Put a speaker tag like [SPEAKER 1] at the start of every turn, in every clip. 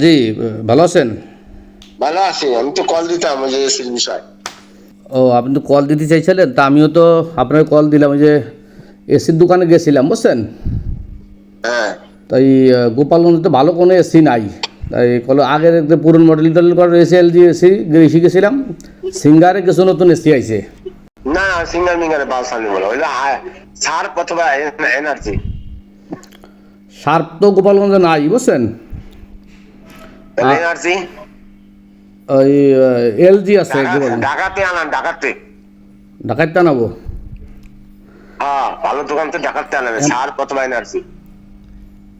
[SPEAKER 1] জি ভালো আছেন?
[SPEAKER 2] ভালো আছি আমি তো কল দিতাম যে বিষয়।
[SPEAKER 1] ও আপনি তো কল দিতে চাইছিলেন তা আমিও তো আপনার কল দিলাম ওই যে এসির দোকানে গেছিলাম বুঝছেন?
[SPEAKER 2] হ্যাঁ।
[SPEAKER 1] তাই গোপালগঞ্জে তো ভালো কোনো এসি নাই। তাই কল আগের একটা পুরনো মডেল টডেল করার এসি এলজি এসি এসে গেছিলাম সিঙ্গারে কিছু নতুন এসি আইছে।
[SPEAKER 2] না সিঙ্গার মিঙ্গারে বাল সামনে বলো ওই যে সার অথবা এনার্জি।
[SPEAKER 1] শার্প তো গোপালগঞ্জে নাই বুঝছেন? ওই এলজি আছে
[SPEAKER 2] ঢাকাতে আনান ঢাকাতে।
[SPEAKER 1] আনাবো?
[SPEAKER 2] হ্যাঁ ভালো দোকান তো ঢাকাতে সার অথবা এনার্জি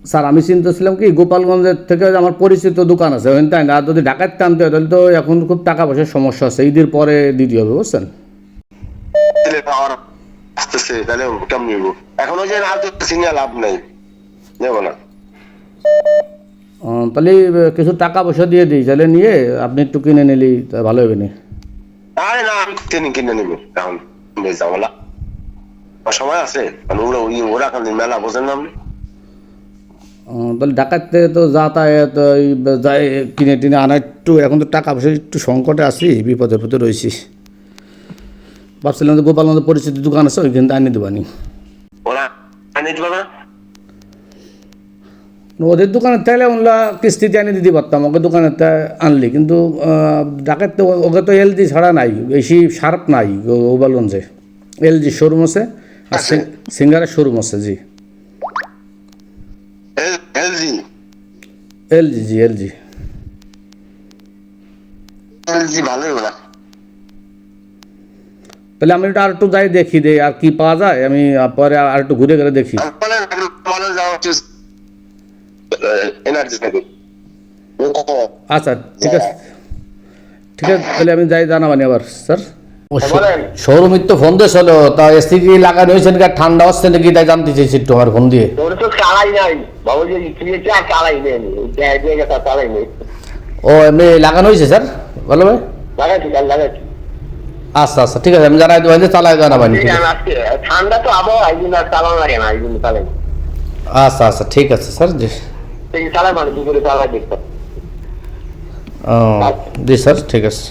[SPEAKER 1] স্যার আমি চিন্তা ছিলাম কি গোপালগঞ্জের থেকে আমার পরিচিত দোকান আছে ওখানে তাই না? আর যদি ঢাকাতে টানতে হয় তাহলে তো এখন খুব টাকা পয়সার সমস্যা আছে। ঈদের পরে দিতে হবে বুঝছেন?
[SPEAKER 2] এখন ওই যে সিঙ্গেল লাভ নেই। নেব না।
[SPEAKER 1] তাহলে কিছু টাকা পয়সা দিয়ে দিই তাহলে নিয়ে আপনি একটু কিনে নিলি তা ভালো হবে না?
[SPEAKER 2] আরে না আমি কিনে কিনে নিব। এখন বেশ সময় আছে। মানে ওরা ওই ওরা এখন মেলা বোঝেন না আপনি?
[SPEAKER 1] তাহলে ঢাকাতে তো যাতায়াত যাই কিনে টিনে আনা একটু এখন তো টাকা পয়সা একটু সংকটে আছি বিপদের ভিতরে রয়েছি। ভাবছিলাম গোপালগঞ্জের পরিচিত দোকান আছে ওইখানে আনিয়ে দেবানি
[SPEAKER 2] ওরা আনিয়ে দিবে না?
[SPEAKER 1] ওদের দোকানের তাইলে ওগুলা কিস্তিতে আনি দিতে পারতাম ওকে দোকানের তা আনলি। কিন্তু ডাকাত তো ওকে তো এলজি ছাড়া নাই বেশি শার্প নাই গোপালগঞ্জে এলজি শোরুম আছে আর সিঙ্গারের শোরুম আছে জি।
[SPEAKER 2] এলজি?
[SPEAKER 1] এলজি জি এলজি।
[SPEAKER 2] এলজি ভালোই ওরা।
[SPEAKER 1] তাহলে আমি এটা আর একটু যাই দেখি দে আর কি পাওয়া যায় আমি পরে আর একটু ঘুরে ঘুরে দেখি
[SPEAKER 2] বলেন বলেন যাওয়া হচ্ছে এনার্জি থেকে।
[SPEAKER 1] আচ্ছা ঠিক আছে। ঠিক আছে তাহলে আমি যাই জানাবানি আবার স্যার। শোরুমের তো ফোন তা এসি কি লাগানো হয়েছে নাকি? ঠান্ডা হচ্ছে নাকি তাই জানতে চাইছি একটু আমার ফোন দিয়ে।
[SPEAKER 2] তো চালাই নাই। বাবু যে চালাই নেই। দিয়ে গেছে চালাই নেই।
[SPEAKER 1] ও এমনি লাগানো হয়েছে স্যার? ভালো ভাই।
[SPEAKER 2] লাগাচ্ছি লাগাচ্ছি
[SPEAKER 1] আচ্ছা আচ্ছা ঠিক আছে আমি জানাই দেবো যে চালাই জানাবানি ঠিক
[SPEAKER 2] ঠান্ডা তো আবহাওয়া চালানো লাগে না।
[SPEAKER 1] আচ্ছা আচ্ছা ঠিক আছে স্যার
[SPEAKER 2] সেই চালাই মানে দুপুরে চালাই
[SPEAKER 1] দেখতাম জি স্যার ঠিক আছে।